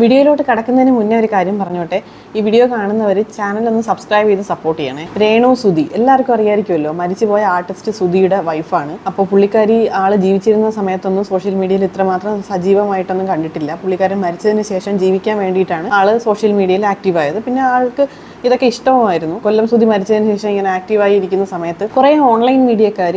വീഡിയോയിലോട്ട് കടക്കുന്നതിന് മുന്നേ ഒരു കാര്യം പറഞ്ഞോട്ടെ. ഈ വീഡിയോ കാണുന്നവർ ചാനൽ ഒന്ന് സബ്സ്ക്രൈബ് ചെയ്ത് സപ്പോർട്ട് ചെയ്യണേ. രേണു സുധി എല്ലാവർക്കും അറിയാമായിരിക്കുമല്ലോ മരിച്ചുപോയ ആർട്ടിസ്റ്റ് സുധിയുടെ വൈഫാണ് അപ്പോൾ പുള്ളിക്കാരി ആൾ ജീവിച്ചിരുന്ന സമയത്തൊന്നും സോഷ്യൽ മീഡിയയിൽ ഇത്രമാത്രം സജീവമായിട്ടൊന്നും കണ്ടിട്ടില്ല. പുള്ളിക്കാരൻ മരിച്ചതിന് ശേഷം ജീവിക്കാൻ വേണ്ടിയിട്ടാണ് ആൾ സോഷ്യൽ മീഡിയയിൽ ആക്റ്റീവ് ആയത്. പിന്നെ ആൾക്ക് ഇതൊക്കെ ഇഷ്ടവുമായിരുന്നു. കൊല്ലം സുധി മരിച്ചതിന് ശേഷം ഇങ്ങനെ ആക്റ്റീവായി ഇരിക്കുന്ന സമയത്ത് കുറേ ഓൺലൈൻ മീഡിയക്കാർ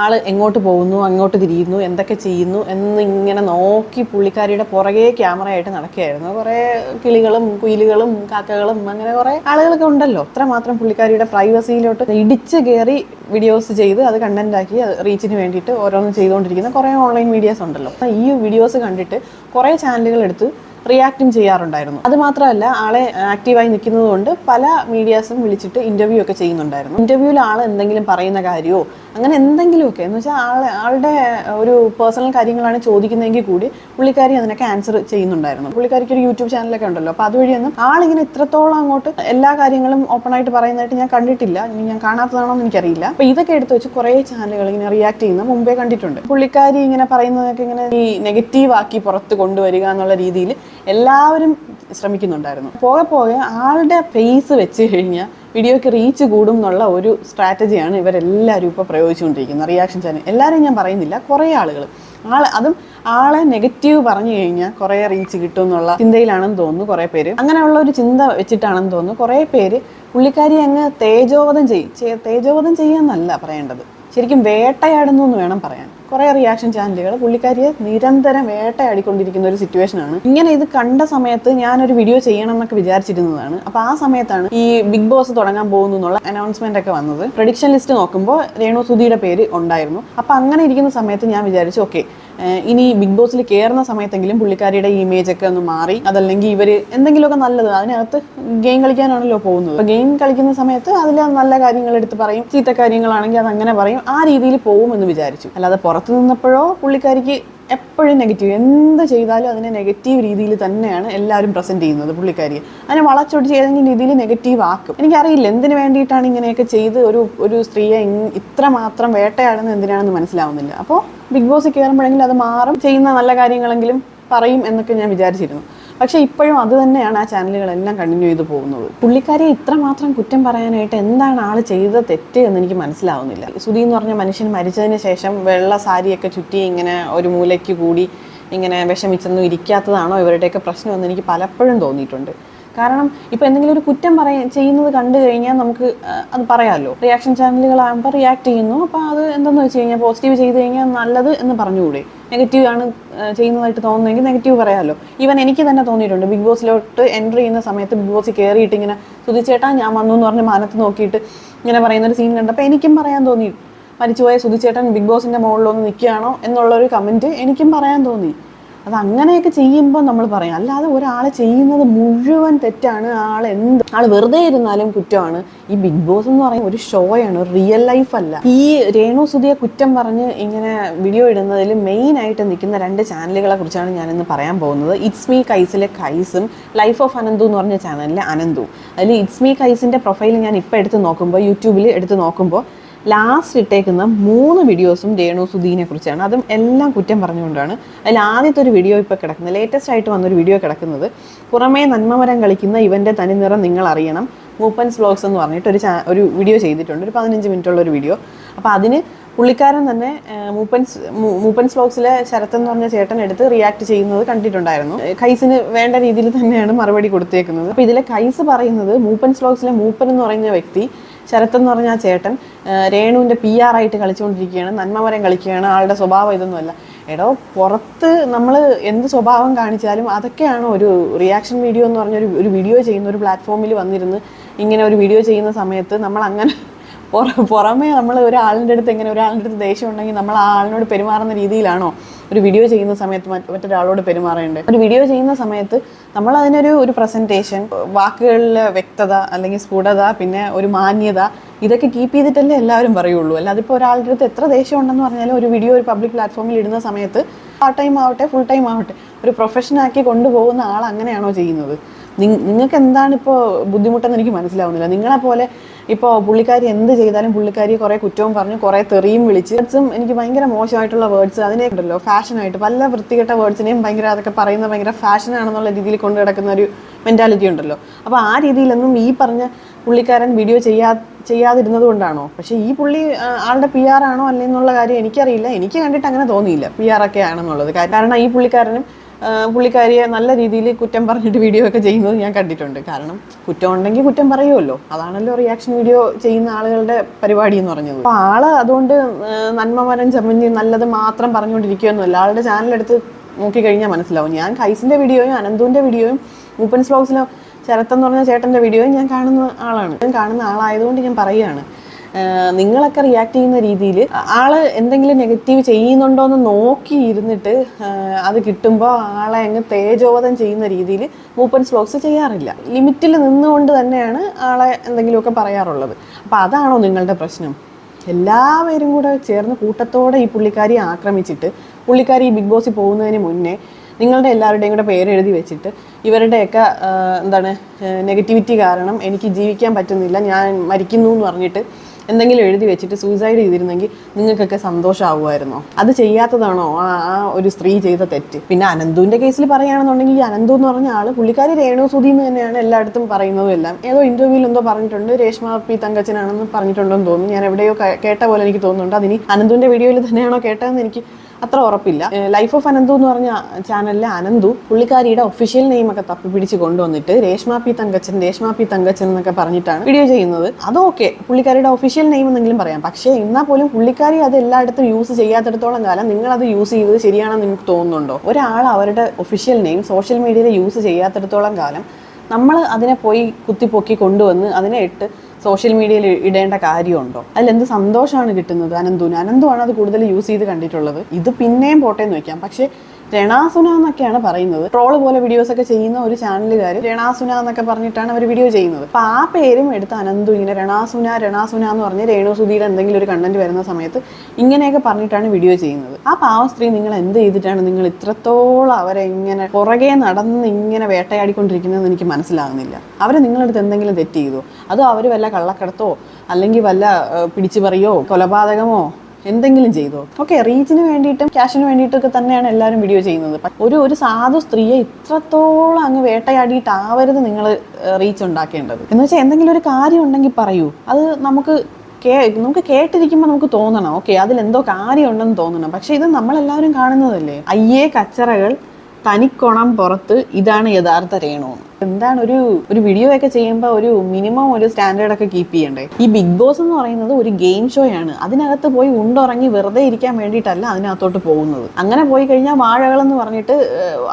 ആൾ എങ്ങോട്ട് പോകുന്നു അങ്ങോട്ട് തിരിയുന്നു എന്തൊക്കെ ചെയ്യുന്നു എന്നിങ്ങനെ നോക്കി പുള്ളിക്കാരിയുടെ പുറകെ ക്യാമറയായിട്ട് നടക്കുകയായിരുന്നു. കുറേ കിളികളും കുയിലുകളും കാക്കകളും അങ്ങനെ കുറേ ആളുകളൊക്കെ ഉണ്ടല്ലോ. അത്രമാത്രം പുള്ളിക്കാരിയുടെ പ്രൈവസിയിലോട്ട് ഇടിച്ച് കയറി വീഡിയോസ് ചെയ്ത് അത് കണ്ടന്റ് ആക്കി റീച്ചിന് വേണ്ടിയിട്ട് ഓരോന്നും ചെയ്തുകൊണ്ടിരിക്കുന്ന കുറേ ഓൺലൈൻ മീഡിയാസ് ഉണ്ടല്ലോ. ഈ വീഡിയോസ് കണ്ടിട്ട് കുറേ ചാനലുകൾ എടുത്ത് റിയാക്റ്റും ചെയ്യാറുണ്ടായിരുന്നു. അത് മാത്രമല്ല ആളെ ആക്റ്റീവായി നിൽക്കുന്നത് കൊണ്ട് പല മീഡിയാസും വിളിച്ചിട്ട് ഇന്റർവ്യൂ ഒക്കെ ചെയ്യുന്നുണ്ടായിരുന്നു. ഇന്റർവ്യൂവിൽ ആൾ എന്തെങ്കിലും പറയുന്ന കാര്യമോ അങ്ങനെ എന്തെങ്കിലുമൊക്കെ എന്ന് വെച്ചാൽ ആളെ ആളുടെ ഒരു പേഴ്സണൽ കാര്യങ്ങളാണ് ചോദിക്കുന്നതെങ്കിൽ കൂടി പുള്ളിക്കാരി അതിനൊക്കെ ആൻസർ ചെയ്യുന്നുണ്ടായിരുന്നു. പുള്ളിക്കാരിക്ക് ഒരു യൂട്യൂബ് ചാനലൊക്കെ ഉണ്ടല്ലോ അപ്പോൾ അതുവഴിയൊന്നും ആളിങ്ങനെ ഇത്രത്തോളം അങ്ങോട്ട് എല്ലാ കാര്യങ്ങളും ഓപ്പൺ ആയിട്ട് പറയുന്നതായിട്ട് ഞാൻ കണ്ടിട്ടില്ല. ഞാൻ കാണാത്തതാണോ എന്ന് എനിക്കറിയില്ല. അപ്പോൾ ഇതൊക്കെ എടുത്ത് വെച്ച് കുറേ ചാനലുകൾ ഇങ്ങനെ റിയാക്ട് ചെയ്യുന്ന മുമ്പേ കണ്ടിട്ടുണ്ട്. പുള്ളിക്കാരി ഇങ്ങനെ പറയുന്നതൊക്കെ ഇങ്ങനെ ഈ നെഗറ്റീവ് ആക്കി പുറത്ത് കൊണ്ടുവരിക എന്നുള്ള രീതിയിൽ എല്ലാവരും ശ്രമിക്കുന്നുണ്ടായിരുന്നു. പോകെ പോകെ ആളുടെ ഫേസ് വെച്ച് കഴിഞ്ഞാൽ വീഡിയോയ്ക്ക് റീച്ച് കൂടും എന്നുള്ള ഒരു സ്ട്രാറ്റജിയാണ് ഇവരെല്ലാവരും ഇപ്പോൾ പ്രയോഗിച്ചുകൊണ്ടിരിക്കുന്നത്. റിയാക്ഷൻ ചാനൽ എല്ലാവരെയും ഞാൻ പറയുന്നില്ല. കുറേ ആളുകൾ. ആൾ അതും ആളെ നെഗറ്റീവ് പറഞ്ഞു കഴിഞ്ഞാൽ കുറേ റീച്ച് കിട്ടും എന്നുള്ള ചിന്തയിലാണെന്ന് തോന്നുന്നു കുറേ പേര്. അങ്ങനെയുള്ള ഒരു ചിന്ത വെച്ചിട്ടാണെന്ന് തോന്നുന്നു കുറേ പേര് പുള്ളിക്കാരി അങ്ങ് തേജോവധം ചെയ്യും തേജോവധം ചെയ്യാന്നല്ല പറയേണ്ടത്. ശരിക്കും വേട്ടയാടുന്നു എന്ന് വേണം പറയാൻ. കുറേ റിയാക്ഷൻ ചാനലുകൾ പുള്ളിക്കാരിയെ നിരന്തരം വേട്ടയാടിക്കൊണ്ടിരിക്കുന്ന ഒരു സിറ്റുവേഷൻ ആണ്. ഇങ്ങനെ ഇത് കണ്ട സമയത്ത് ഞാനൊരു വീഡിയോ ചെയ്യണം എന്നൊക്കെ വിചാരിച്ചിരുന്നതാണ്. അപ്പോൾ ആ സമയത്താണ് ഈ ബിഗ് ബോസ് തുടങ്ങാൻ പോകുന്നു എന്നുള്ള അനൗൺസ്മെന്റ് ഒക്കെ വന്നത്. പ്രഡിക്ഷൻ ലിസ്റ്റ് നോക്കുമ്പോൾ രേണു സുധിയുടെ പേര് ഉണ്ടായിരുന്നു. അപ്പോൾ അങ്ങനെ ഇരിക്കുന്ന സമയത്ത് ഞാൻ വിചാരിച്ചു ഓക്കെ ഇനി ബിഗ് ബോസിൽ കയറുന്ന സമയത്തെങ്കിലും പുള്ളിക്കാരിയുടെ ഇമേജ് ഒക്കെ ഒന്ന് മാറി അതല്ലെങ്കിൽ ഇവർ എന്തെങ്കിലുമൊക്കെ നല്ലത് അതിനകത്ത് ഗെയിം കളിക്കാനാണല്ലോ പോകുന്നത്. അപ്പോൾ ഗെയിം കളിക്കുന്ന സമയത്ത് അതിൽ നല്ല കാര്യങ്ങൾ എടുത്ത് പറയും ചീത്ത കാര്യങ്ങളാണെങ്കിൽ അത് അങ്ങനെ പറയും ആ രീതിയിൽ പോകുമെന്ന് വിചാരിച്ചു. അല്ലാതെ പുറത്തു നിന്നപ്പോഴോ പുള്ളിക്കാരിക്ക് എപ്പോഴും നെഗറ്റീവ് എന്ത് ചെയ്താലും അതിനെ നെഗറ്റീവ് രീതിയിൽ തന്നെയാണ് എല്ലാവരും പ്രസന്റ് ചെയ്യുന്നത് പുള്ളിക്കാരിയെ. അതിനെ വളച്ചൊടിച്ച് ഏതെങ്കിലും രീതിയിൽ നെഗറ്റീവ് ആക്കും. എനിക്കറിയില്ല എന്തിനു വേണ്ടിയിട്ടാണ് ഇങ്ങനെയൊക്കെ ചെയ്ത് ഒരു ഒരു സ്ത്രീയെ ഇത്ര ഇത്രമാത്രം വേട്ടയാടുന്നത് എന്തിനാണെന്ന് മനസ്സിലാവുന്നില്ല. അപ്പോൾ ബിഗ് ബോസ് കയറുമ്പോഴെങ്കിലും അത് മാറും. ചെയ്യുന്ന നല്ല കാര്യങ്ങളെങ്കിലും പറയും എന്നൊക്കെ ഞാൻ വിചാരിച്ചിരുന്നു. പക്ഷേ ഇപ്പോഴും അത് തന്നെയാണ് ആ ചാനലുകളെല്ലാം കണ്ടിന്യൂ ചെയ്ത് പോകുന്നത്. പുള്ളിക്കാരിയെ ഇത്രമാത്രം കുറ്റം പറയാനായിട്ട് എന്താണ് ആൾ ചെയ്ത തെറ്റ് എന്ന് എനിക്ക് മനസ്സിലാവുന്നില്ല. സുധി എന്ന് പറഞ്ഞ മനുഷ്യൻ മരിച്ചതിന് ശേഷം വെള്ള സാരിയൊക്കെ ചുറ്റി ഇങ്ങനെ ഒരു മൂലയ്ക്ക് കൂടി ഇങ്ങനെ വിഷമിച്ചൊന്നും ഇരിക്കാത്തതാണോ ഇവരുടെയൊക്കെ പ്രശ്നം എന്ന് എനിക്ക് പലപ്പോഴും തോന്നിയിട്ടുണ്ട്. കാരണം ഇപ്പൊ എന്തെങ്കിലും ഒരു കുറ്റം പറയാ ചെയ്യുന്നത് കണ്ടു കഴിഞ്ഞാൽ നമുക്ക് അത് പറയാമല്ലോ റിയാക്ഷൻ ചാനലുകളാകുമ്പോൾ റിയാക്ട് ചെയ്യുന്നു. അപ്പോൾ അത് എന്തെന്ന് വെച്ച് കഴിഞ്ഞാൽ പോസിറ്റീവ് ചെയ്ത് കഴിഞ്ഞാൽ നല്ലത് എന്ന് പറഞ്ഞുകൂടെ. നെഗറ്റീവ് ആണ് ചെയ്യുന്നതായിട്ട് തോന്നുന്നെങ്കിൽ നെഗറ്റീവ് പറയാമല്ലോ ഈവൻ എനിക്ക് തന്നെ തോന്നിയിട്ടുണ്ട് ബിഗ് ബോസിലോട്ട് എന്റർ ചെയ്യുന്ന സമയത്ത് ബിഗ് ബോസിൽ കയറിയിട്ട് ഇങ്ങനെ സുധിച്ചേട്ടാ ഞാൻ വന്നു എന്ന് പറഞ്ഞ് മാനത്ത് നോക്കിയിട്ട് ഇങ്ങനെ പറയുന്ന ഒരു സീൻ കണ്ടപ്പോൾ എനിക്കും പറയാൻ തോന്നി. മരിച്ചുപോയ സുധിച്ചേട്ടൻ ബിഗ് ബോസിന്റെ മുകളിലൊന്ന് നിൽക്കുകയാണോ എന്നുള്ളൊരു കമന്റ് എനിക്കും പറയാൻ തോന്നി. അത് അങ്ങനെയൊക്കെ ചെയ്യുമ്പോൾ നമ്മൾ പറയാം. അല്ലാതെ ഒരാൾ ചെയ്യുന്നത് മുഴുവൻ തെറ്റാണ്. ആൾ എന്ത് ആൾ വെറുതെ ഇരുന്നാലും കുറ്റമാണ്. ഈ ബിഗ് ബോസ് എന്ന് പറയുന്ന ഒരു ഷോയാണ് റിയൽ ലൈഫ് അല്ല. ഈ രേണു സുധിയെ കുറ്റം പറഞ്ഞ് ഇങ്ങനെ വീഡിയോ ഇടുന്നതിൽ മെയിൻ ആയിട്ട് നിൽക്കുന്ന രണ്ട് ചാനലുകളെ കുറിച്ചാണ് ഞാൻ ഇന്ന് പറയാൻ പോകുന്നത്. ഇറ്റ്സ് മീ കൈസിലെ കൈസും ലൈഫ് ഓഫ് അനന്തു എന്ന് പറഞ്ഞ ചാനലിലെ അനന്തു. അതിൽ ഇറ്റ്സ് മീ കൈസിന്റെ പ്രൊഫൈൽ ഞാൻ ഇപ്പോൾ എടുത്ത് നോക്കുമ്പോൾ യൂട്യൂബിൽ എടുത്ത് നോക്കുമ്പോൾ ലാസ്റ്റ് ഇട്ടേക്കുന്ന മൂന്ന് വീഡിയോസും രേണു സുധീനെ കുറിച്ചാണ്. അതും എല്ലാം കുറ്റം പറഞ്ഞുകൊണ്ടാണ്. അതിൽ ആദ്യത്തെ ഒരു വീഡിയോ ഇപ്പോൾ കിടക്കുന്നത്. ലേറ്റസ്റ്റ് ആയിട്ട് വന്നൊരു വീഡിയോ കിടക്കുന്നത്. പുറമേ നന്മമരം കളിക്കുന്ന ഇവന്റെ തനിനിറം നിങ്ങൾ അറിയണം. മൂപ്പൻസ് വ്ളോഗ്സ് എന്ന് പറഞ്ഞിട്ട് ഒരു ഒരു വീഡിയോ ചെയ്തിട്ടുണ്ട്. ഒരു പതിനഞ്ച് മിനിറ്റുള്ള ഒരു വീഡിയോ അപ്പോൾ അതിന് പുള്ളിക്കാരൻ തന്നെ മൂപ്പൻസ് മൂപ്പൻസ് വ്ളോഗ്സിലെ ശരത് എന്ന് പറഞ്ഞ ചേട്ടൻ എടുത്ത് റിയാക്ട് ചെയ്യുന്നത് കണ്ടിട്ടുണ്ടായിരുന്നു. കൈസിന് വേണ്ട രീതിയിൽ തന്നെയാണ് മറുപടി കൊടുത്തേക്കുന്നത്. അപ്പോൾ ഇതിലെ കൈസ് പറയുന്നത് മൂപ്പൻസ് വ്ളോഗ്സിലെ മൂപ്പൻ എന്ന് പറയുന്ന വ്യക്തി ശരത് എന്ന് പറഞ്ഞ ചേട്ടൻ രേണുവിന്റെ പി ആർ ആയിട്ട് കളിച്ചുകൊണ്ടിരിക്കുകയാണ് നന്മമരം കളിക്കുകയാണ് ആളുടെ സ്വഭാവം ഇതൊന്നുമല്ല എടോ പുറത്ത് നമ്മൾ എന്ത് സ്വഭാവം കാണിച്ചാലും അതൊക്കെയാണ് ഒരു റിയാക്ഷൻ വീഡിയോ എന്ന് പറഞ്ഞൊരു ഒരു വീഡിയോ ചെയ്യുന്ന ഒരു പ്ലാറ്റ്ഫോമിൽ വന്നിരുന്ന് ഇങ്ങനെ ഒരു വീഡിയോ ചെയ്യുന്ന സമയത്ത് നമ്മൾ അങ്ങനെ പുറമേ നമ്മൾ ഒരാളിന്റെ അടുത്ത് എങ്ങനെ ഒരാളിന്റെ അടുത്ത് ദേഷ്യം ഉണ്ടെങ്കിൽ നമ്മൾ ആ ആളിനോട് പെരുമാറുന്ന രീതിയിലാണോ ഒരു വീഡിയോ ചെയ്യുന്ന സമയത്ത് മറ്റ് മറ്റൊരാളോട് പെരുമാറേണ്ടത്? ഒരു വീഡിയോ ചെയ്യുന്ന സമയത്ത് നമ്മൾ അതിനൊരു ഒരു പ്രസന്റേഷൻ വാക്കുകളിലെ വ്യക്തത അല്ലെങ്കിൽ സ്ഫുടത പിന്നെ ഒരു മാന്യത ഇതൊക്കെ കീപ്പ് ചെയ്തിട്ടല്ലേ എല്ലാവരും പറയുള്ളൂ. അല്ലാതെ ഇപ്പോൾ ഒരാളുടെ അടുത്ത് എത്ര ദേഷ്യം ഉണ്ടെന്ന് പറഞ്ഞാലും ഒരു വീഡിയോ ഒരു പബ്ലിക് പ്ലാറ്റ്ഫോമിൽ ഇടുന്ന സമയത്ത് പാർട്ട് ടൈം ആവട്ടെ ഫുൾ ടൈം ആവട്ടെ ഒരു പ്രൊഫഷനാക്കി കൊണ്ടുപോകുന്ന ആൾ അങ്ങനെയാണോ ചെയ്യുന്നത്? നിങ്ങൾക്ക് എന്താണ് ഇപ്പോൾ ബുദ്ധിമുട്ടെന്ന് എനിക്ക് മനസ്സിലാവുന്നില്ല. നിങ്ങളെ പോലെ ഇപ്പോൾ പുള്ളിക്കാരി എന്ത് ചെയ്താലും പുള്ളിക്കാരി കുറേ കുറ്റവും പറഞ്ഞു കുറേ തെറിയും വിളിച്ച്. വേർഡ്സും എനിക്ക് ഭയങ്കര മോശമായിട്ടുള്ള വേർഡ്സ് അതിനെ ഉണ്ടല്ലോ ഫാഷനായിട്ട് പല വൃത്തികെട്ട വേർഡ്സിനെയും ഭയങ്കര അതൊക്കെ പറയുന്നത് ഭയങ്കര ഫാഷനാണെന്നുള്ള രീതിയിൽ കൊണ്ടു കിടക്കുന്ന ഒരു മെന്റാലിറ്റി ഉണ്ടല്ലോ. അപ്പോൾ ആ രീതിയിലൊന്നും ഈ പറഞ്ഞ പുള്ളിക്കാരൻ വീഡിയോ ചെയ്യാ ചെയ്യാതിരുന്നത് കൊണ്ടാണോ? പക്ഷേ ഈ പുള്ളി ആളുടെ പി ആർ ആണോ അല്ലെന്നുള്ള കാര്യം എനിക്കറിയില്ല. എനിക്ക് കണ്ടിട്ട് അങ്ങനെ തോന്നിയില്ല പി ആർ ഒക്കെ ആണെന്നുള്ളത്. കാരണം ഈ പുള്ളിക്കാരനും പുള്ളിക്കാരിയെ നല്ല രീതിയിൽ കുറ്റം പറഞ്ഞിട്ട് വീഡിയോ ഒക്കെ ചെയ്യുന്നത് ഞാൻ കണ്ടിട്ടുണ്ട്. കാരണം കുറ്റം ഉണ്ടെങ്കിൽ കുറ്റം പറയുമല്ലോ അതാണല്ലോ റിയാക്ഷൻ വീഡിയോ ചെയ്യുന്ന ആളുകളുടെ പരിപാടി എന്ന് പറഞ്ഞത്. അപ്പോൾ ആൾ അതുകൊണ്ട് നന്മ മരം ചമഞ്ഞ് നല്ലത് മാത്രം പറഞ്ഞുകൊണ്ടിരിക്കുകയൊന്നുമല്ല ആളുടെ ചാനലെടുത്ത് നോക്കിക്കഴിഞ്ഞാൽ മനസ്സിലാവും. ഞാൻ കൈസിന്റെ വീഡിയോയും അനന്തുവിന്റെ വീഡിയോയും മൂപ്പൻസ് വ്ലോഗ്സിലെ ശരത്തെന്ന് പറഞ്ഞ ചേട്ടന്റെ വീഡിയോയും ഞാൻ കാണുന്ന ആളാണ്. ഞാൻ കാണുന്ന ആളായതുകൊണ്ട് ഞാൻ പറയുകയാണ്. നിങ്ങളൊക്കെ റിയാക്ട് ചെയ്യുന്ന രീതിയിൽ ആൾ എന്തെങ്കിലും നെഗറ്റീവ് ചെയ്യുന്നുണ്ടോ എന്ന് നോക്കി ഇരുന്നിട്ട് അത് കിട്ടുമ്പോൾ ആളെ അങ്ങ് തേജോവധം ചെയ്യുന്ന രീതിയിൽ മൂപ്പൻ സ്ലോക്സ് ചെയ്യാറില്ല. ലിമിറ്റിൽ നിന്നുകൊണ്ട് തന്നെയാണ് ആളെ എന്തെങ്കിലുമൊക്കെ പറയാറുള്ളത്. അപ്പോൾ അതാണോ നിങ്ങളുടെ പ്രശ്നം? എല്ലാവരും കൂടെ ചേർന്ന് കൂട്ടത്തോടെ ഈ പുള്ളിക്കാരിയെ ആക്രമിച്ചിട്ട് പുള്ളിക്കാരി ഈ ബിഗ് ബോസിൽ പോകുന്നതിന് മുന്നേ നിങ്ങളുടെ എല്ലാവരുടെയും കൂടെ പേര് എഴുതി വെച്ചിട്ട് ഇവരുടെയൊക്കെ എന്താണ് നെഗറ്റിവിറ്റി കാരണം എനിക്ക് ജീവിക്കാൻ പറ്റുന്നില്ല ഞാൻ മരിക്കുന്നു എന്ന് പറഞ്ഞിട്ട് എന്തെങ്കിലും എഴുതി വെച്ചിട്ട് സൂയിസൈഡ് ചെയ്തിരുന്നെങ്കിൽ നിങ്ങൾക്കൊക്കെ സന്തോഷമാവുമായിരുന്നോ അത് ചെയ്യാത്തതാണോ? ആ ആ ഒരു സ്ത്രീ ചെയ്ത തെറ്റ്. പിന്നെ അനന്തുവിന്റെ കേസിൽ പറയുകയാണെന്നുണ്ടെങ്കിൽ ഈ അനന്തു എന്ന് പറഞ്ഞ ആൾ പുള്ളിക്കാരി രേണു സുധി എന്ന് തന്നെയാണ് എല്ലായിടത്തും പറയുന്നതും എല്ലാം. ഏതോ ഇന്റർവ്യൂവിൽ എന്തോ പറഞ്ഞിട്ടുണ്ട് രേഷ്മ പി തങ്കച്ചനാണെന്ന് പറഞ്ഞിട്ടുണ്ടെന്ന് തോന്നുന്നു. ഞാൻ എവിടെയോ കേട്ട പോലെ എനിക്ക് തോന്നുന്നുണ്ട്. അതിന് അനന്തുവിന്റെ വീഡിയോയിൽ തന്നെയാണോ കേട്ടതെന്ന് എനിക്ക് അത്ര ഉറപ്പില്ല. ലൈഫ് ഓഫ് അനന്തു എന്ന് പറഞ്ഞ ചാനലിലെ അനന്തു പുള്ളിക്കാരിയുടെ ഒഫീഷ്യൽ നെയിം ഒക്കെ തപ്പി പിടിച്ച് കൊണ്ടുവന്നിട്ട് രേഷ്മ പി തങ്കച്ചൻ രേഷ്മ പി തങ്കച്ചൻ എന്നൊക്കെ പറഞ്ഞിട്ടാണ് വീഡിയോ ചെയ്യുന്നത്. അത് ഓക്കെ പുള്ളിക്കാരിയുടെ ഒഫീഷ്യൽ നെയിം എന്നെങ്കിലും പറയാം. പക്ഷേ എന്നാൽ പോലും പുള്ളിക്കാരി അത് എല്ലായിടത്തും യൂസ് ചെയ്യാത്തിടത്തോളം കാലം നിങ്ങൾ അത് യൂസ് ചെയ്തത് ശരിയാണെന്ന് നിങ്ങൾക്ക് തോന്നുന്നുണ്ടോ? ഒരാൾ അവരുടെ ഒഫീഷ്യൽ നെയിം സോഷ്യൽ മീഡിയയിൽ യൂസ് ചെയ്യാത്തിടത്തോളം കാലം നമ്മൾ അതിനെ പോയി കുത്തിപ്പൊക്കി കൊണ്ടുവന്ന് അതിനെ ഇട്ട് സോഷ്യൽ മീഡിയയിൽ ഇടേണ്ട കാര്യമുണ്ടോ? അതിൽ എന്ത് സന്തോഷമാണ് കിട്ടുന്നത്? അനന്തുവിന്. അനന്തുവാണ് അത് കൂടുതൽ യൂസ് ചെയ്ത് കണ്ടിട്ടുള്ളത്. ഇത് പിന്നെയും പോട്ടേന്ന് വെക്കാം പക്ഷേ രണാസുന എന്നൊക്കെയാണ് പറയുന്നത്. ട്രോൾ പോലെ വീഡിയോസ് ഒക്കെ ചെയ്യുന്ന ഒരു ചാനലുകാർ രണാസുന എന്നൊക്കെ പറഞ്ഞിട്ടാണ് അവർ വീഡിയോ ചെയ്യുന്നത്. അപ്പൊ ആ പേരും എടുത്ത് അനന്തു ഇങ്ങനെ രണാസുന രണാസുന എന്ന് പറഞ്ഞ് രേണു സുധിയുടെ എന്തെങ്കിലും ഒരു കണ്ടന്റ് വരുന്ന സമയത്ത് ഇങ്ങനെയൊക്കെ പറഞ്ഞിട്ടാണ് വീഡിയോ ചെയ്യുന്നത്. ആ പാവ സ്ത്രീ നിങ്ങൾ എന്ത് ചെയ്തിട്ടാണ് നിങ്ങൾ ഇത്രത്തോളം അവരെ ഇങ്ങനെ പുറകെ നടന്ന് ഇങ്ങനെ വേട്ടയാടിക്കൊണ്ടിരിക്കുന്നതെന്ന് എനിക്ക് മനസ്സിലാകുന്നില്ല. അവരെ നിങ്ങളടുത്ത് എന്തെങ്കിലും തെറ്റ് ചെയ്തോ? അതോ അവർ വല്ല കള്ളക്കടത്തോ? അല്ലെങ്കിൽ വല്ല പിടിച്ചു പറയോ കൊലപാതകമോ? എന്തെങ്കിലും ചെയ്തോ. ഓക്കെ റീച്ചിന് വേണ്ടിയിട്ടും ക്യാഷിന് വേണ്ടിയിട്ടൊക്കെ തന്നെയാണ് എല്ലാവരും വീഡിയോ ചെയ്യുന്നത്. ഒരു ഒരു സാധു സ്ത്രീയെ ഇത്രത്തോളം അങ്ങ് വേട്ടയാടിയിട്ടാവരുത് നിങ്ങൾ റീച്ച് ഉണ്ടാക്കേണ്ടത്. എന്ന് വെച്ചാൽ എന്തെങ്കിലും ഒരു കാര്യം ഉണ്ടെങ്കിൽ പറയൂ. അത് നമുക്ക് കേ നമുക്ക് കേട്ടിരിക്കുമ്പോൾ നമുക്ക് തോന്നണം. ഓക്കെ അതിലെന്തോ കാര്യമുണ്ടെന്ന് തോന്നണം. പക്ഷെ ഇത് നമ്മളെല്ലാവരും കാണുന്നതല്ലേ? അയ്യേ കച്ചറകൾ തനിക്കൊണം പുറത്ത് ഇതാണ് യഥാർത്ഥ രേണു എന്താണ് ഒരു ഒരു വീഡിയോ ഒക്കെ ചെയ്യുമ്പോൾ ഒരു മിനിമം ഒരു സ്റ്റാൻഡേർഡ് ഒക്കെ കീപ്പ് ചെയ്യണ്ടേ? ഈ ബിഗ് ബോസ് എന്ന് പറയുന്നത് ഒരു ഗെയിം ഷോ ആണ്. അതിനകത്ത് പോയി ഉണ്ടുറങ്ങി വെറുതെ ഇരിക്കാൻ വേണ്ടിയിട്ടല്ല അതിനകത്തോട്ട് പോകുന്നത്. അങ്ങനെ പോയി കഴിഞ്ഞാൽ വാഴകൾ എന്ന് പറഞ്ഞിട്ട്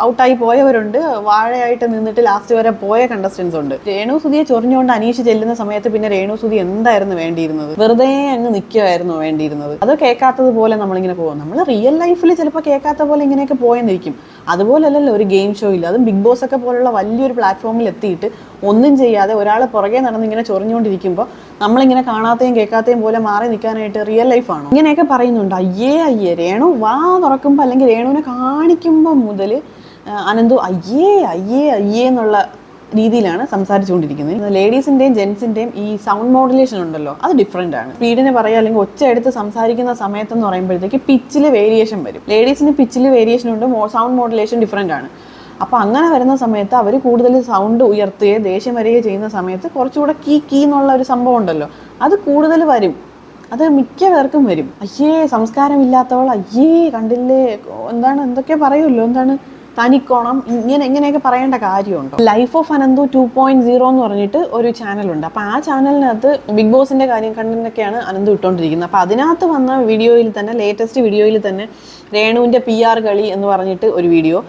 ഔട്ടായി പോയവരുണ്ട്. വാഴയായിട്ട് നിന്നിട്ട് ലാസ്റ്റ് വരെ പോയ കണ്ടസ്റ്റൻസ് ഉണ്ട്. രേണു സുധിയെ ചൊറിഞ്ഞുകൊണ്ട് അനീഷ് ചെല്ലുന്ന സമയത്ത് പിന്നെ രേണു സുധി എന്തായിരുന്നു വേണ്ടിയിരുന്നത്? വെറുതെ അങ്ങ് നിൽക്കുമായിരുന്നു വേണ്ടിയിരുന്നത്. അത് കേൾക്കാത്തത് പോലെ നമ്മളിങ്ങനെ പോകും. നമ്മൾ റിയൽ ലൈഫിൽ ചിലപ്പോൾ കേൾക്കാത്ത പോലെ ഇങ്ങനെയൊക്കെ പോയെന്നിരിക്കും. അതുപോലല്ലല്ലോ ഒരു ഗെയിം ഷോയിൽ അതും ബിഗ് ബോസ് ഒക്കെ പോലുള്ള വലിയൊരു പ്ലാറ്റ്ഫോമിൽ എത്തിയിട്ട് ഒന്നും ചെയ്യാതെ ഒരാൾ പുറകെ നടന്ന് ഇങ്ങനെ ചൊറിഞ്ഞുകൊണ്ടിരിക്കുമ്പോൾ നമ്മളിങ്ങനെ കാണാത്തയും കേൾക്കാത്തയും പോലെ മാറി നിൽക്കാനായിട്ട് റിയൽ ലൈഫാണോ ഇങ്ങനെയൊക്കെ പറയുന്നുണ്ട്. അയ്യേ അയ്യേ രേണു വാ തുറക്കുമ്പോൾ അല്ലെങ്കിൽ രേണുവിനെ കാണിക്കുമ്പോൾ മുതൽ അനന്തു അയ്യേ അയ്യേ അയ്യേ എന്നുള്ള രീതിയിലാണ് സംസാരിച്ചുകൊണ്ടിരിക്കുന്നത്. ലേഡീസിന്റെയും ജെന്റ്സിന്റെയും ഈ സൗണ്ട് മോഡുലേഷൻ ഉണ്ടല്ലോ അത് ഡിഫറെന്റ് ആണ്. സ്പീഡിന് പറയുക അല്ലെങ്കിൽ ഒച്ച എടുത്ത് സംസാരിക്കുന്ന സമയത്ത് എന്ന് പറയുമ്പോഴത്തേക്ക് പിച്ചിൽ വേരിയേഷൻ വരും. ലേഡീസിന് പിച്ചിൽ വേരിയേഷൻ ഉണ്ട് സൗണ്ട് മോഡുലേഷൻ ഡിഫറെന്റ് ആണ്. അപ്പോൾ അങ്ങനെ വരുന്ന സമയത്ത് അവർ കൂടുതൽ സൗണ്ട് ഉയർത്തുകയോ ദേഷ്യം വരികയോ ചെയ്യുന്ന സമയത്ത് കുറച്ചുകൂടെ കീ കീ എന്നുള്ള ഒരു സംഭവം ഉണ്ടല്ലോ. അത് കൂടുതൽ വരും. അത് മിക്ക പേർക്കും വരും. അയ്യേ സംസ്കാരമില്ലാത്തവൾ അയ്യേ കണ്ടില്ലേ? എന്താണ് എന്തൊക്കെ പറയുമല്ലോ. എന്താണ്? തനിക്കോണം ഇങ്ങനെ ഇങ്ങനെയൊക്കെ പറയേണ്ട കാര്യമുണ്ടോ? Life of Ananthu two point zero എന്ന് പറഞ്ഞിട്ട് ഒരു ചാനലുണ്ട് അപ്പോൾ ആ ചാനലിനകത്ത് ബിഗ് ബോസിന്റെ കാര്യം കണ്ടന്റൊക്കെയാണ് അനന്തു ഇട്ടുകൊണ്ടിരിക്കുന്നത് അപ്പോൾ അതിനകത്ത് വന്ന വീഡിയോയിൽ തന്നെ ലേറ്റസ്റ്റ് വീഡിയോയിൽ തന്നെ രേണുവിന്റെ പി ആർ കളി എന്ന് പറഞ്ഞിട്ട് ഒരു വീഡിയോ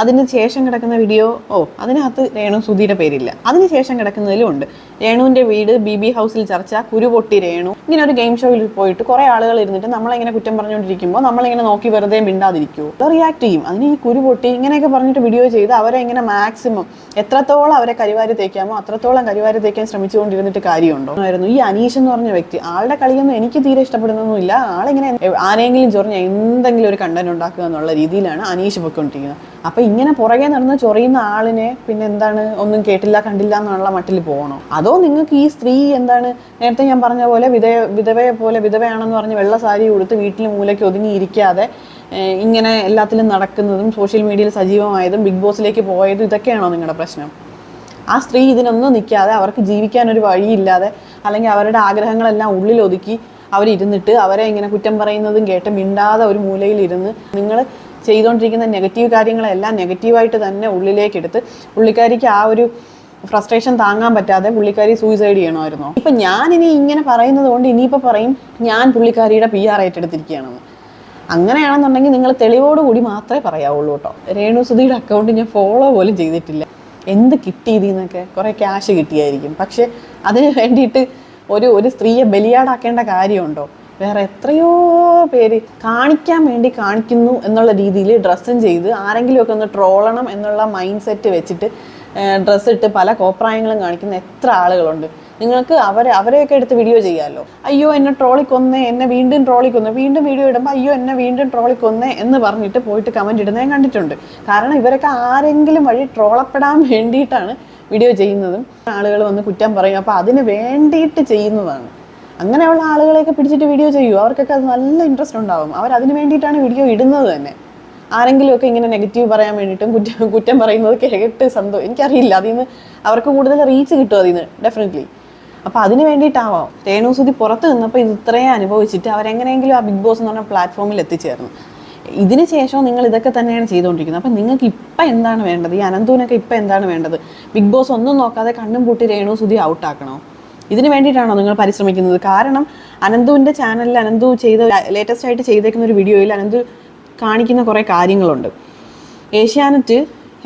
അതിന് ശേഷം കിടക്കുന്ന വീഡിയോ ഓ അതിനകത്ത് രേണു സുധീയുടെ പേരില്ല. അതിന് ശേഷം കിടക്കുന്നതിലും ഉണ്ട്. രേണുവിന്റെ വീട് ബി ബി ഹൗസിൽ ചർച്ച കുരുപൊട്ടി രേണു. ഇങ്ങനെ ഒരു ഗെയിം ഷോയിൽ പോയിട്ട് കുറെ ആളുകൾ ഇരുന്നിട്ട് നമ്മളിങ്ങനെ കുറ്റം പറഞ്ഞുകൊണ്ടിരിക്കുമ്പോൾ നമ്മളിങ്ങനെ നോക്കി വെറുതെ മിണ്ടാതിരിക്കുമോ അത് റിയാക്ട് ചെയ്യും. അതിന് ഈ കുരുപൊട്ടി ഇങ്ങനെയൊക്കെ പറഞ്ഞിട്ട് വീഡിയോ ചെയ്ത് അവരെ ഇങ്ങനെ മാക്സിമം എത്രത്തോളം അവരെ കരിവാരി തേക്കാമോ അത്രത്തോളം കരിവാരി തേക്കാൻ ശ്രമിച്ചുകൊണ്ടിരുന്നിട്ട് കാര്യമുണ്ടോ? ആയിരുന്നു. ഈ അനീഷ് എന്ന് പറഞ്ഞ വ്യക്തി ആളുടെ കളിയൊന്നും എനിക്ക് തീരെ ഇഷ്ടപ്പെടുന്നൊന്നുമില്ല. ആളിങ്ങനെ ആരെങ്കിലും ചൊറിഞ്ഞ എന്തെങ്കിലും ഒരു കണ്ടന്റ് ഉണ്ടാക്കുക എന്നുള്ള രീതിയിലാണ് അനീഷ് പൊയ്ക്കൊണ്ടിരിക്കുന്നത്. അപ്പൊ ഇങ്ങനെ പുറകെ നടന്ന് ചൊറിയുന്ന ആളിനെ പിന്നെ എന്താണ് ഒന്നും കേട്ടില്ല കണ്ടില്ല എന്നുള്ള മട്ടിൽ പോകണോ? അതോ നിങ്ങൾക്ക് ഈ സ്ത്രീ എന്താണ് നേരത്തെ ഞാൻ പറഞ്ഞ പോലെ വിധവ വിധവയെ പോലെ വിധവയാണെന്ന് പറഞ്ഞ് വെള്ള സാരി കൊടുത്ത് വീട്ടിൽ മൂലയ്ക്ക് ഒതുങ്ങിയിരിക്കാതെ ഇങ്ങനെ എല്ലാത്തിലും നടക്കുന്നതും സോഷ്യൽ മീഡിയയിൽ സജീവമായതും ബിഗ് ബോസിലേക്ക് പോയതും ഇതൊക്കെയാണോ നിങ്ങളുടെ പ്രശ്നം? ആ സ്ത്രീ ഇതിനൊന്നും നിൽക്കാതെ അവർക്ക് ജീവിക്കാൻ ഒരു വഴിയില്ലാതെ അല്ലെങ്കിൽ അവരുടെ ആഗ്രഹങ്ങളെല്ലാം ഉള്ളിൽ ഒതുക്കി അവരിരുന്നിട്ട് അവരെ ഇങ്ങനെ കുറ്റം പറയുന്നതും കേട്ട് മിണ്ടാതെ ഒരു മൂലയിൽ ഇരുന്ന് നിങ്ങൾ ചെയ്തുകൊണ്ടിരിക്കുന്ന നെഗറ്റീവ് കാര്യങ്ങളെല്ലാം നെഗറ്റീവായിട്ട് തന്നെ ഉള്ളിലേക്ക് എടുത്ത് പുള്ളിക്കാരിക്ക് ആ ഒരു ഫ്രസ്ട്രേഷൻ താങ്ങാൻ പറ്റാതെ പുള്ളിക്കാരി സൂയിസൈഡ് ചെയ്യണമായിരുന്നോ. ഇപ്പം ഇനി ഇങ്ങനെ പറയുന്നത് കൊണ്ട് ഇനിയിപ്പോൾ പറയും ഞാൻ പുള്ളിക്കാരിയുടെ പി ആർ ഏറ്റെടുത്തിരിക്കുകയാണെന്ന്. അങ്ങനെയാണെന്നുണ്ടെങ്കിൽ നിങ്ങൾ തെളിവോടുകൂടി മാത്രമേ പറയാവുള്ളൂ കേട്ടോ. രേണു സുധിയുടെ അക്കൗണ്ട് ഞാൻ ഫോളോ പോലും ചെയ്തിട്ടില്ല. എന്ത് കിട്ടി ഇതിന്നൊക്കെ കുറേ ക്യാഷ് കിട്ടിയായിരിക്കും. പക്ഷെ അതിന് വേണ്ടിയിട്ട് ഒരു ഒരു സ്ത്രീയെ ബലിയാടാക്കേണ്ട കാര്യമുണ്ടോ? വേറെ എത്രയോ പേര് കാണിക്കാൻ വേണ്ടി കാണിക്കുന്നു എന്നുള്ള രീതിയിൽ ഡ്രസ്സും ചെയ്ത് ആരെങ്കിലുമൊക്കെ ഒന്ന് ട്രോളണം എന്നുള്ള മൈൻഡ് സെറ്റ് വെച്ചിട്ട് ഡ്രസ്സ് ഇട്ട് പല കോപ്രായങ്ങളും കാണിക്കുന്ന എത്ര ആളുകളുണ്ട്. നിങ്ങൾക്ക് അവരെ അവരെയൊക്കെ എടുത്ത് വീഡിയോ ചെയ്യാമല്ലോ അയ്യോ എന്നെ ട്രോളി കൊന്നേ എന്നെ വീണ്ടും ട്രോളി കൊന്നേ വീണ്ടും വീഡിയോ ഇടുമ്പോൾ അയ്യോ എന്നെ വീണ്ടും ട്രോളി കൊന്നേ എന്ന് പറഞ്ഞിട്ട് പോയിട്ട് കമന്റ് ഇടുന്നത് ഞാൻ കണ്ടിട്ടുണ്ട്. കാരണം ഇവരൊക്കെ ആരെങ്കിലും വഴി ട്രോളപ്പെടാൻ വേണ്ടിയിട്ടാണ് വീഡിയോ ചെയ്യുന്നതും ആളുകൾ വന്ന് കുറ്റം പറയും. അപ്പോൾ അതിന് വേണ്ടിയിട്ട് ചെയ്യുന്നതാണ്. അങ്ങനെയുള്ള ആളുകളെയൊക്കെ പിടിച്ചിട്ട് വീഡിയോ ചെയ്യൂ. അവർക്കൊക്കെ അത് നല്ല ഇൻട്രസ്റ്റ് ഉണ്ടാവും. അവർ അതിന് വേണ്ടിയിട്ടാണ് വീഡിയോ ഇടുന്നത് തന്നെ. ആരെങ്കിലുമൊക്കെ ഇങ്ങനെ നെഗറ്റീവ് പറയാൻ വേണ്ടിയിട്ടും കുറ്റം കുറ്റം പറയുന്നത് കേട്ട് സന്തോഷം എനിക്കറിയില്ല. അതിൽ നിന്ന് അവർക്ക് കൂടുതൽ റീച്ച് കിട്ടും അതിൽ നിന്ന്. ഡെഫിനറ്റ്ലി അപ്പോൾ അതിന് വേണ്ടിയിട്ടാവാം രേണുസുതി പുറത്ത് നിന്നപ്പോൾ ഇത് ഇത്രയും അനുഭവിച്ചിട്ട് അവരെങ്ങനെയെങ്കിലും ആ ബിഗ് ബോസ് എന്ന് പറഞ്ഞ പ്ലാറ്റ്ഫോമിൽ എത്തിച്ചേർന്നു. ഇതിന് ശേഷം നിങ്ങൾ ഇതൊക്കെ തന്നെയാണ് ചെയ്തുകൊണ്ടിരിക്കുന്നത്. അപ്പം നിങ്ങൾക്ക് ഇപ്പം എന്താണ് വേണ്ടത്? ഈ അനന്തുവിനൊക്കെ ഇപ്പം എന്താണ് വേണ്ടത്? ബിഗ് ബോസ് ഒന്നും നോക്കാതെ കണ്ണും പൂട്ടി രേണുസുതി ഔട്ടാക്കണോ ഇതിന് വേണ്ടിയിട്ടാണോ നിങ്ങൾ പരിശ്രമിക്കുന്നത്? കാരണം അനന്തുവിന്റെ ചാനലിൽ അനന്തു ചെയ്ത ലേറ്റസ്റ്റ് ആയിട്ട് ചെയ്തേക്കുന്ന ഒരു വീഡിയോയിൽ അനന്തു കാണിക്കുന്ന കുറേ കാര്യങ്ങളുണ്ട്. ഏഷ്യാനെറ്റ്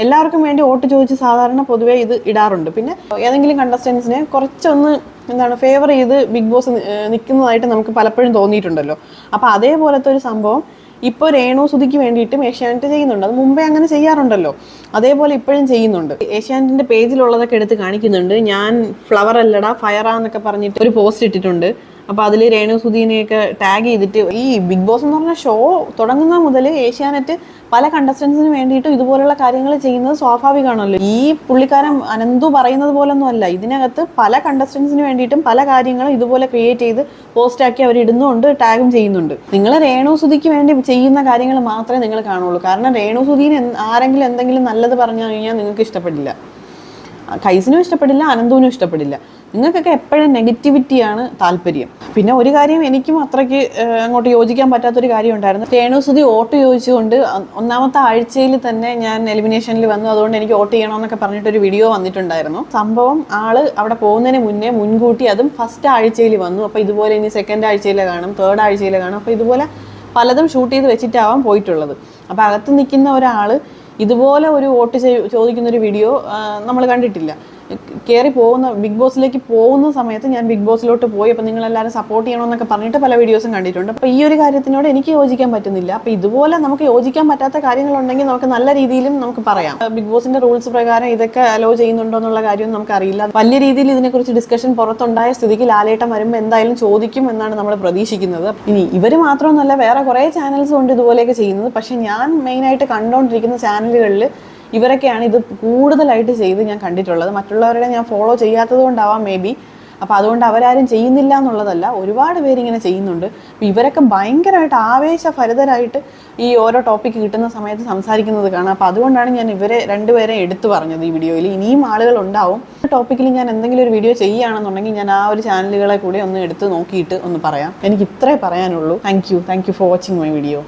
എല്ലാവർക്കും വേണ്ടി വോട്ട് ചോദിച്ച് സാധാരണ പൊതുവേ ഇത് ഇടാറുണ്ട്. പിന്നെ ഏതെങ്കിലും കണ്ടസ്റ്റൻസിനെ കുറച്ചൊന്ന് എന്താണ് ഫേവർ ചെയ്ത് ബിഗ് ബോസ് നിൽക്കുന്നതായിട്ട് നമുക്ക് പലപ്പോഴും തോന്നിയിട്ടുണ്ടല്ലോ. അപ്പോൾ അതേപോലത്തെ ഒരു സംഭവം ഇപ്പോൾ രേണു സുധിക്ക് വേണ്ടിയിട്ടും ഏഷ്യാനെറ്റ് ചെയ്യുന്നുണ്ട്. അത് മുമ്പേ അങ്ങനെ ചെയ്യാറുണ്ടല്ലോ. അതേപോലെ ഇപ്പോഴും ചെയ്യുന്നുണ്ട്. ഏഷ്യാനെറ്റിന്റെ പേജിലുള്ളതൊക്കെ എടുത്ത് കാണിക്കുന്നുണ്ട്. ഞാൻ ഫ്ലവർ അല്ലടാ ഫയറാന്നൊക്കെ പറഞ്ഞിട്ട് ഒരു പോസ്റ്റ് ഇട്ടിട്ടുണ്ട്. അപ്പോൾ അതിൽ രേണു സുധീനെയൊക്കെ ടാഗ് ചെയ്തിട്ട് ഈ ബിഗ് ബോസ് എന്ന് പറഞ്ഞ ഷോ തുടങ്ങുന്ന മുതൽ ഏഷ്യാനെറ്റ് പല കണ്ടസ്റ്റൻസിന് വേണ്ടിയിട്ടും ഇതുപോലുള്ള കാര്യങ്ങൾ ചെയ്യുന്നത് സ്വാഭാവികമാണല്ലോ. ഈ പുള്ളിക്കാരൻ അനന്തു പറയുന്നത് പോലൊന്നും അല്ല. ഇതിനകത്ത് പല കണ്ടസ്റ്റൻസിന് വേണ്ടിയിട്ടും പല കാര്യങ്ങളും ഇതുപോലെ ക്രിയേറ്റ് ചെയ്ത് പോസ്റ്റാക്കി അവർ ഇടുന്നുണ്ട് ടാഗും ചെയ്യുന്നുണ്ട്. നിങ്ങൾ രേണു സുധിക്ക് വേണ്ടി ചെയ്യുന്ന കാര്യങ്ങൾ മാത്രമേ നിങ്ങൾ കാണുള്ളൂ. കാരണം രേണു സുധീന് ആരെങ്കിലും എന്തെങ്കിലും നല്ലത് പറഞ്ഞു കഴിഞ്ഞാൽ നിങ്ങൾക്ക് ഇഷ്ടപ്പെടില്ല. കൈസിനും ഇഷ്ടപ്പെടില്ല അനന്തവിനും ഇഷ്ടപ്പെടില്ല. നിങ്ങൾക്കൊക്കെ എപ്പോഴും നെഗറ്റിവിറ്റിയാണ് താല്പര്യം. പിന്നെ ഒരു കാര്യം എനിക്കും അത്രയ്ക്ക് അങ്ങോട്ട് യോജിക്കാൻ പറ്റാത്തൊരു കാര്യം ഉണ്ടായിരുന്നു രേണുസുതി വോട്ട് ചോദിച്ചുകൊണ്ട് ഒന്നാമത്തെ ആഴ്ചയിൽ തന്നെ ഞാൻ എലിമിനേഷനിൽ വന്നു. അതുകൊണ്ട് എനിക്ക് വോട്ട് ചെയ്യണമെന്നൊക്കെ പറഞ്ഞിട്ടൊരു വീഡിയോ വന്നിട്ടുണ്ടായിരുന്നു. സംഭവം ആൾ അവിടെ പോകുന്നതിന് മുന്നേ മുൻകൂട്ടി അതും ഫസ്റ്റ് ആഴ്ചയിൽ വന്നു. അപ്പോൾ ഇതുപോലെ ഇനി സെക്കൻഡ് ആഴ്ചയിൽ കാണും തേർഡ് ആഴ്ചയിൽ കാണും. അപ്പോൾ ഇതുപോലെ പലതും ഷൂട്ട് ചെയ്ത് വെച്ചിട്ടാവാം പോയിട്ടുള്ളത്. അപ്പോൾ അകത്ത് നിൽക്കുന്ന ഒരാൾ ഇതുപോലെ ഒരു വോട്ട് ചെയ്- ചോദിക്കുന്ന ഒരു വീഡിയോ നമ്മൾ കണ്ടിട്ടില്ല. കയറി പോകുന്ന ബിഗ് ബോസിലേക്ക് പോകുന്ന സമയത്ത് ഞാൻ ബിഗ് ബോസിലോട്ട് പോയി. അപ്പോൾ നിങ്ങൾ എല്ലാവരും സപ്പോർട്ട് ചെയ്യണമെന്നൊക്കെ പറഞ്ഞിട്ട് പല വീഡിയോസും കണ്ടിട്ടുണ്ട്. അപ്പോൾ ഈ ഒരു കാര്യത്തിനോട് എനിക്ക് യോജിക്കാൻ പറ്റുന്നില്ല. അപ്പോൾ ഇതുപോലെ നമുക്ക് യോജിക്കാൻ പറ്റാത്ത കാര്യങ്ങളുണ്ടെങ്കിൽ നമുക്ക് നല്ല രീതിയിലും നമുക്ക് പറയാം. ബിഗ് ബോസിന്റെ റൂൾസ് പ്രകാരം ഇതൊക്കെ അലോ ചെയ്യുന്നുണ്ടോ എന്നുള്ള കാര്യം നമുക്കറിയില്ല വലിയ രീതിയിൽ ഇതിനെക്കുറിച്ച് ഡിസ്കഷൻ പുറത്തുണ്ടായ സ്ഥിതിക്ക് ലാലേട്ടം വരുമ്പോൾ എന്തായാലും ചോദിക്കും എന്നാണ് നമ്മൾ പ്രതീക്ഷിക്കുന്നത്. ഇനി ഇവർ മാത്രമൊന്നുമല്ല വേറെ കുറേ ചാനൽസ് ഉണ്ട് ഇതുപോലെയൊക്കെ ചെയ്യുന്നത്. പക്ഷേ ഞാൻ മെയിനായിട്ട് കണ്ടുകൊണ്ടിരിക്കുന്ന ചാനലുകളിൽ ഇവരൊക്കെയാണ് ഇത് കൂടുതലായിട്ട് ചെയ്ത് ഞാൻ കണ്ടിട്ടുള്ളത്. മറ്റുള്ളവരുടെ ഞാൻ ഫോളോ ചെയ്യാത്തത് കൊണ്ടാവാം മേ ബി അപ്പോൾ അതുകൊണ്ട് അവരാരും ചെയ്യുന്നില്ല എന്നുള്ളതല്ല ഒരുപാട് പേരിങ്ങനെ ചെയ്യുന്നുണ്ട്. അപ്പോൾ ഇവരൊക്കെ ഭയങ്കരമായിട്ട് ആവേശഭരിതരായിട്ട് ഈ ഓരോ ടോപ്പിക്ക് കിട്ടുന്ന സമയത്ത് സംസാരിക്കുന്നത് കാണാം. അപ്പോൾ അതുകൊണ്ടാണ് ഞാൻ ഇവരെ രണ്ടുപേരെ എടുത്തു പറഞ്ഞത് ഈ വീഡിയോയിൽ ഇനിയും ആളുകൾ ഉണ്ടാവും. ടോപ്പിക്കിൽ ഞാൻ എന്തെങ്കിലും ഒരു വീഡിയോ ചെയ്യുകയാണെന്നുണ്ടെങ്കിൽ ഞാൻ ആ ഒരു ചാനലുകളെ കൂടി ഒന്ന് എടുത്ത് നോക്കിയിട്ട് ഒന്ന് പറയാം. എനിക്ക് ഇത്രേ പറയാനുള്ളൂ. Thank you thank you for watching my video